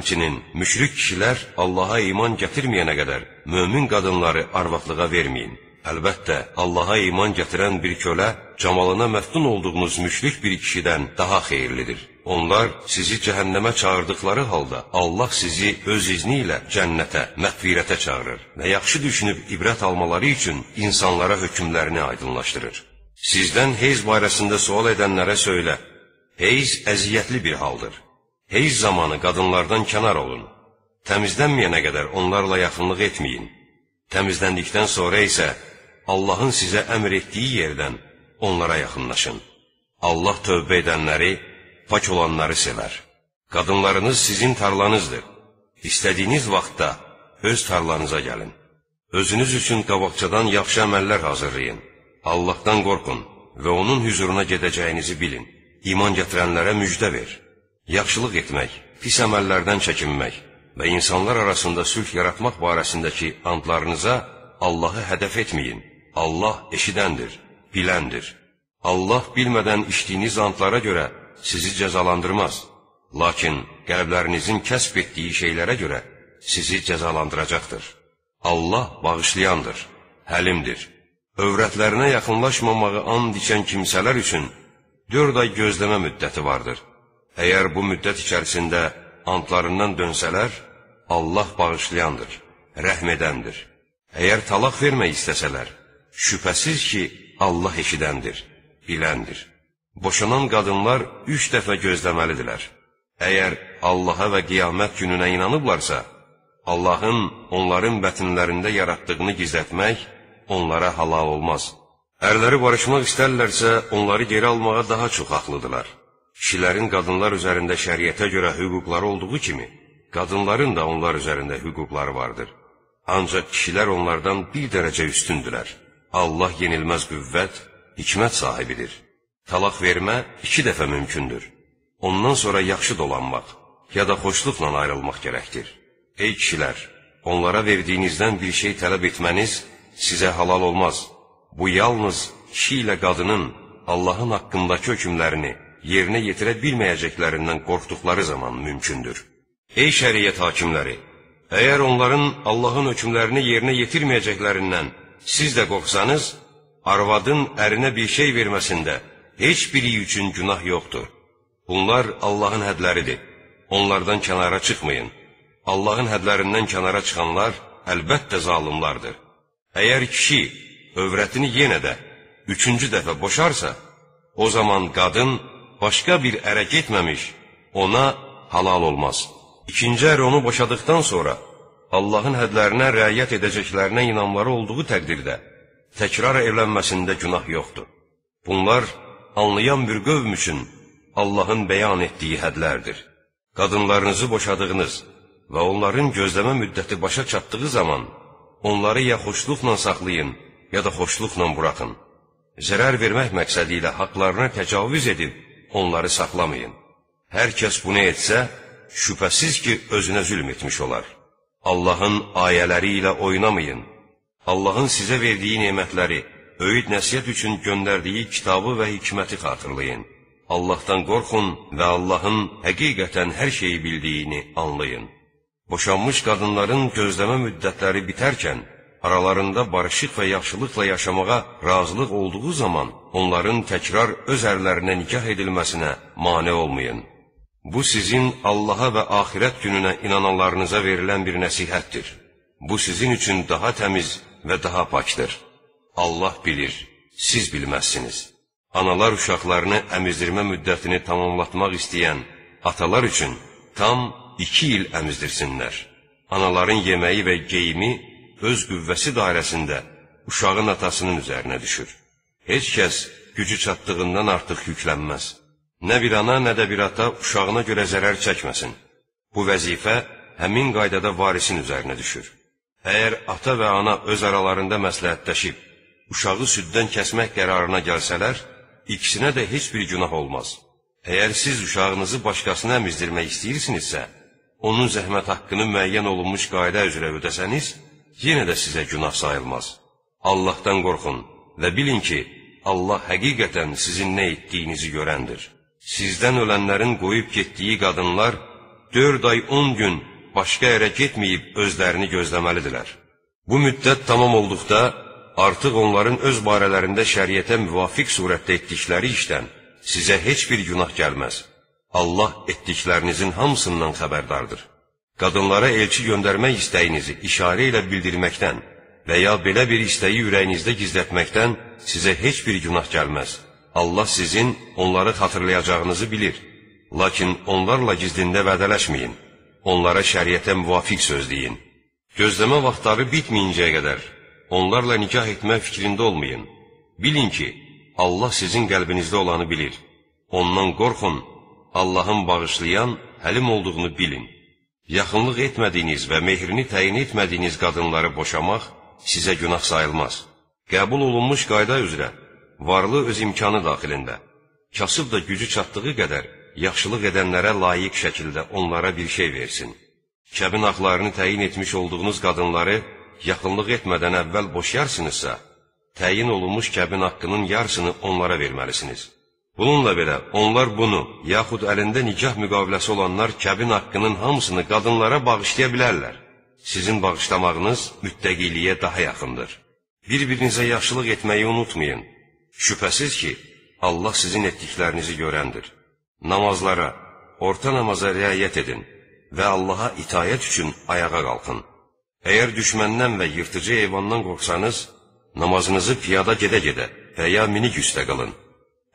Həmçinin müşrik kişilər Allaha iman gətirməyənə qədər mömin qadınları arvadlığa verməyin. Əlbəttə, Allaha iman gətirən bir kölə camalına məftun olduğunuz müşrik bir kişidən daha xeyirlidir. Onlar sizi cəhənnəmə çağırdıqları halda Allah sizi öz izni ilə cənnətə, məğfirətə çağırır və yaxşı düşünüb ibrət almaları üçün insanlara hökmlərini aydınlaşdırır. Sizdən heyz barəsində sual edənlərə söylə, heyz əziyyətli bir haldır. Heyz zamanı qadınlardan kənar olun. Təmizlənməyənə qədər onlarla yaxınlıq etməyin. Təmizləndikdən sonra isə Allahın sizə əmr etdiyi yerdən onlara yaxınlaşın. Allah tövbə edənləri, pak olanları sevər. Qadınlarınız sizin tarlanızdır. İstədiyiniz vaxtda öz tarlanıza gəlin. Özünüz üçün qabaqcadan yaxşı əməllər hazırlayın. Allahdan qorxun və onun hüzuruna gedəcəyinizi bilin. İman gətirənlərə müjdə ver. Yaxşılıq etmək, pis əməllərdən çəkinmək və insanlar arasında sülh yaratmaq barəsindəki andlarınıza Allahı hədəf etməyin. Allah eşidəndir, biləndir. Allah bilmədən içdiyiniz andlara görə sizi cəzalandırmaz. Lakin qəlblərinizin kəsb etdiyi şeylərə görə sizi cəzalandıracaqdır. Allah bağışlayandır, həlimdir. Övrətlərinə yaxınlaşmamağı and içən kimsələr üçün dörd ay gözləmə müddəti vardır. Əgər bu müddət içərisində antlarından dönsələr, Allah bağışlayandır, rəhm edəndir. Əgər talaq vermək istəsələr, şübhəsiz ki, Allah eşidəndir, biləndir. Boşanan qadınlar üç dəfə gözləməlidirlər. Əgər Allaha və qiyamət gününə inanıblarsa, Allahın onların bətinlərində yaratdığını gizlətmək onlara halal olmaz. Ərləri barışmaq istərlərsə, onları geri almağa daha çox haqlıdırlar. Kişilərin qadınlar üzərində şəriətə görə hüquqları olduğu kimi, qadınların da onlar üzərində hüquqları vardır. Ancaq kişilər onlardan bir dərəcə üstündülər. Allah yenilməz qüvvət, hikmət sahibidir. Talaq vermə iki dəfə mümkündür. Ondan sonra yaxşı dolanmaq, ya da xoşluqla ayrılmaq gərəkdir. Ey kişilər, onlara verdiyinizdən bir şey tələb etməniz sizə halal olmaz. Bu yalnız kişi ilə qadının Allahın haqqındakı hökmlərini yerinə yetirə bilməyəcəklərindən qorxduqları zaman mümkündür. Ey şəriət hakimləri! Əgər onların Allahın hökmlərini yerinə yetirməyəcəklərindən siz də qorxsanız, arvadın ərinə bir şey verməsində heç biri üçün günah yoxdur. Bunlar Allahın hədləridir. Onlardan kənara çıxmayın. Allahın hədlərindən kənara çıxanlar əlbəttə zalımlardır. Əgər kişi övrətini yenə də üçüncü dəfə boşarsa, o zaman qadın başqa bir ərə getməmiş ona halal olmaz. İkinci ər onu boşadıktan sonra Allahın hədlərinə riayət edəcəklərinə inanları olduğu təqdirdə təkrar evlənməsində günah yoxdur. Bunlar anlayan bir qövm üçün Allahın bəyan etdiyi hədlərdir. Qadınlarınızı boşadığınız və onların gözləmə müddəti başa çatdığı zaman onları ya xoşluqla saxlayın, ya da xoşluqla buraxın. Zərər vermək məqsədi ilə haqlarına təcavüz edib, onları saxlamayın. Hər kəs bunu etsə, şübhəsiz ki, özünə zülm etmiş olar. Allahın ayələri ilə oynamayın. Allahın sizə verdiyi nemətləri, öyüd nəsiyyət üçün göndərdiyi kitabı və hikməti xatırlayın. Allahdan qorxun və Allahın həqiqətən hər şeyi bildiyini anlayın. Boşanmış qadınların gözləmə müddətləri bitərkən, aralarında barışıq və yaxşılıqla yaşamağa razılıq olduğu zaman, onların təkrar öz ərlərinə nikah edilməsinə mane olmayın. Bu sizin Allaha və axirət gününə inananlarınıza verilən bir nəsihətdir. Bu sizin üçün daha təmiz və daha pakdır. Allah bilir, siz bilməzsiniz. Analar uşaqlarını əmizdirmə müddətini tamamlatmaq istəyən atalar üçün tam iki il əmizdirsinlər. Anaların yeməyi və geyimi öz qüvvəsi dairəsində uşağın atasının üzərinə düşür. Heç kəs gücü çatdığından artıq yüklənməz. Nə bir ana, nə də bir ata uşağına görə zərər çəkməsin. Bu vəzifə həmin qaydada varisin üzərinə düşür. Əgər ata və ana öz aralarında məsləhətləşib, uşağı süddən kəsmək qərarına gəlsələr, ikisinə də heç bir günah olmaz. Əgər siz uşağınızı başqasına əmizdirmək istəyirsinizsə, onun zəhmət haqqını müəyyən olunmuş qayda üzrə ödəsəniz, yenə də sizə günah sayılmaz. Allahdan qorxun və bilin ki, Allah həqiqətən sizin nə etdiyinizi görəndir. Sizdən ölənlərin qoyub getdiyi qadınlar dörd ay on gün başqa yerə getməyib özlərini gözləməlidirlər. Bu müddət tamam olduqda, artıq onların öz barələrində şəriətə müvafiq surətdə etdikləri işdən sizə heç bir günah gəlməz. Allah etdiklərinizin hamısından xəbərdardır. Qadınlara elçi göndərmək istəyinizi işarə ilə bildirməkdən və ya belə bir istəyi ürəyinizdə gizlətməkdən sizə heç bir günah gəlməz. Allah sizin onları xatırlayacağınızı bilir. Lakin onlarla gizlində vədələşməyin. Onlara şəriətə müvafiq söz deyin. Gözləmə vaxtları bitməyincəyə qədər onlarla nikah etmək fikrində olmayın. Bilin ki, Allah sizin qəlbinizdə olanı bilir. Ondan qorxun, Allahın bağışlayan, həlim olduğunu bilin. Yaxınlıq etmədiyiniz və mehrini təyin etmədiyiniz qadınları boşamaq sizə günah sayılmaz. Qəbul olunmuş qayda üzrə, varlı öz imkanı daxilində, kasıb da gücü çatdığı qədər yaxşılıq edənlərə layiq şəkildə onlara bir şey versin. Kəbin haqlarını təyin etmiş olduğunuz qadınları yaxınlıq etmədən əvvəl boşayarsınızsa, təyin olunmuş kəbin haqqının yarısını onlara verməlisiniz. Bununla belə, onlar bunu, yaxud əlində nikah müqaviləsi olanlar kəbin haqqının hamısını qadınlara bağışlaya bilərlər. Sizin bağışlamağınız müttəqiliyə daha yaxındır. Bir-birinizə yaxşılıq etməyi unutmayın. Şübhəsiz ki, Allah sizin etdiklərinizi görəndir. Namazlara, orta namaza riayət edin və Allaha itayət üçün ayağa qalxın. Əgər düşməndən və yırtıcı heyvandan qorxsanız, namazınızı piyada gedə-gedə və ya minik üstə qılın.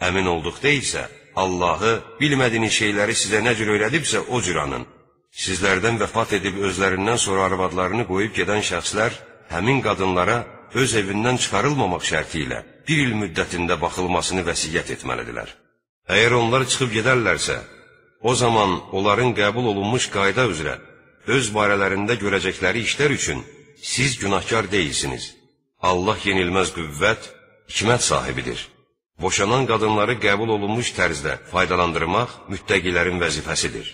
Əmin olduqda isə Allahı bilmədiyiniz şeyləri sizə nə cür öyrədibsə o cür anın. Sizlərdən vəfat edib özlərindən sonra arvadlarını qoyub gedən şəxslər həmin qadınlara öz evindən çıxarılmamaq şərti ilə bir il müddətində baxılmasını vəsiyyət etməlidirlər. Əgər onlar çıxıb gedərlərsə, o zaman onların qəbul olunmuş qayda üzrə öz barələrində görəcəkləri işlər üçün siz günahkar deyilsiniz. Allah yenilməz qüvvət, hikmət sahibidir. Boşanan qadınları qəbul olunmuş tərzdə faydalandırmaq müttəqilərin vəzifəsidir.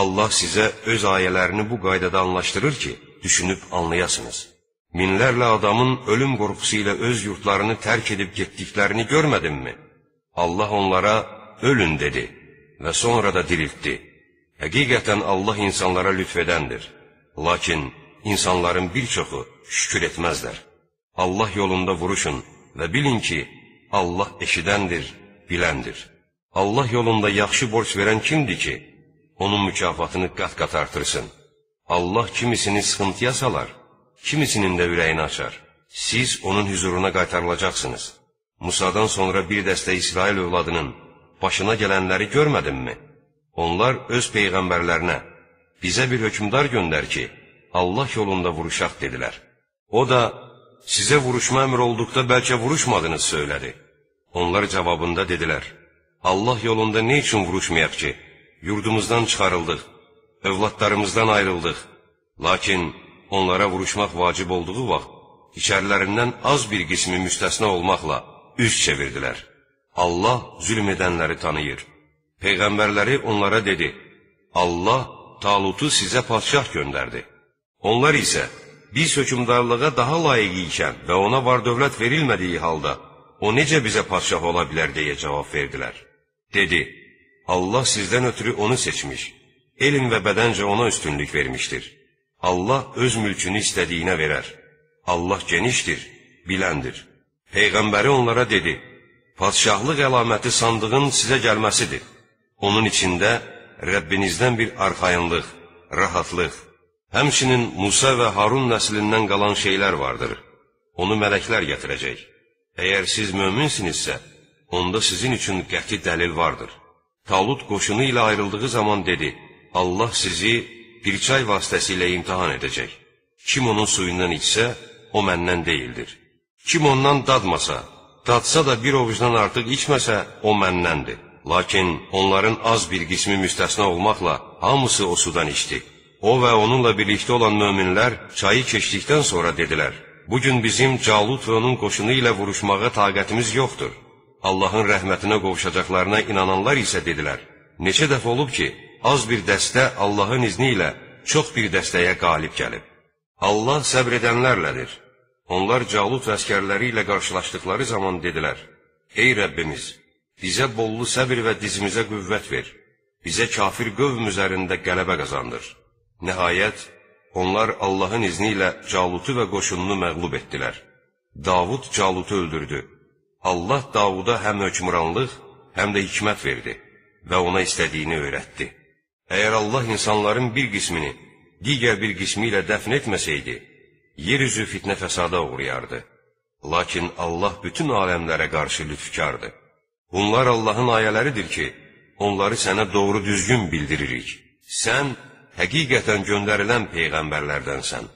Allah sizə öz ayələrini bu qaydada anlaşdırır ki, düşünüb anlayasınız. Minlərlə adamın ölüm qorxusu ilə öz yurtlarını tərk edib getdiklərini görmədimmi? Allah onlara ölün dedi və sonra da diriltdi. Həqiqətən Allah insanlara lütf edəndir. Lakin insanların bir çoxu şükür etməzlər. Allah yolunda vuruşun və bilin ki, Allah eşidəndir, biləndir. Allah yolunda yaxşı borc verən kimdir ki, onun mükafatını qat-qat artırsın? Allah kimisini sıxıntıya salar, kimisinin də ürəyini açar. Siz onun hüzuruna qaytarılacaqsınız. Musadan sonra bir dəstə İsrail övladının başına gələnləri görmədimmi? Onlar öz peyğəmbərlərinə, bizə bir hökmdar göndər ki, Allah yolunda vuruşaq dedilər. O da, sizə vuruşma əmr olduqda bəlkə vuruşmadınız söylədi. Onlar cavabında dedilər, Allah yolunda ne üçün vuruşmayaq ki, yurdumuzdan çıxarıldıq, övladlarımızdan ayrıldıq. Lakin onlara vuruşmaq vacib olduğu vaxt, içərlərindən az bir qismi müstəsna olmaqla üz çevirdilər. Allah zülm edənləri tanıyır. Peyğəmbərləri onlara dedi, Allah Talutu sizə padşah göndərdi. Onlar isə, biz hökumdarlığa daha layiq ikən və ona var dövlət verilmədiyi halda, o necə bizə padşah ola bilər deyə cavab verdilər. Dedi, Allah sizdən ötürü onu seçmiş, elm və bədəncə ona üstünlük vermişdir. Allah öz mülkünü istədiyinə verər. Allah genişdir, biləndir. Peyğəmbəri onlara dedi, padşahlıq əlaməti sandığın sizə gəlməsidir. Onun içində Rəbbinizdən bir arxayınlıq, rahatlıq, həmçinin Musa və Harun nəslindən qalan şeylər vardır. Onu mələklər gətirəcək. Əgər siz möminsinizsə, onda sizin üçün qəti dəlil vardır. Talut qoşunu ilə ayrıldığı zaman dedi, Allah sizi bir çay vasitəsilə imtihan edəcək. Kim onun suyundan içsə, o məndən deyildir. Kim ondan dadmasa, dadsa da bir ovucdan artıq içməsə, o məndəndir. Lakin onların az bir qismi müstəsna olmaqla hamısı o sudan içdi. O və onunla birlikdə olan möminlər çayı keçdikdən sonra dedilər, Bugün bizim Calut və onun qoşunu ilə vuruşmağa taqətimiz yoxdur. Allahın rəhmətinə qovuşacaqlarına inananlar isə dedilər, Neçə dəfə olub ki, az bir dəstə Allahın izni ilə çox bir dəstəyə qalib gəlib. Allah səbr edənlərlədir. Onlar Calut əskərləri ilə qarşılaşdıkları zaman dedilər, Ey Rəbbimiz! bizə bollu səbir və dizimizə qüvvət ver. bizə kafir qövm üzərində qələbə qazandır. Nəhayət, onlar Allahın izni ilə Calutu və qoşununu məğlub etdilər. Davud Calutu öldürdü. Allah Davuda həm hökmranlıq, həm də hikmət verdi və ona istədiyini öyrətdi. Əgər Allah insanların bir qismini digər bir qismi ilə dəfn etməsəydi, yer üzü fitnə fəsada uğrayardı. Lakin Allah bütün aləmlərə qarşı lütfkardır. Bunlar Allahın ayələridir ki, onları sənə doğru düzgün bildiririk. Sən həqiqətən göndərilən peyğəmbərlərdənsən.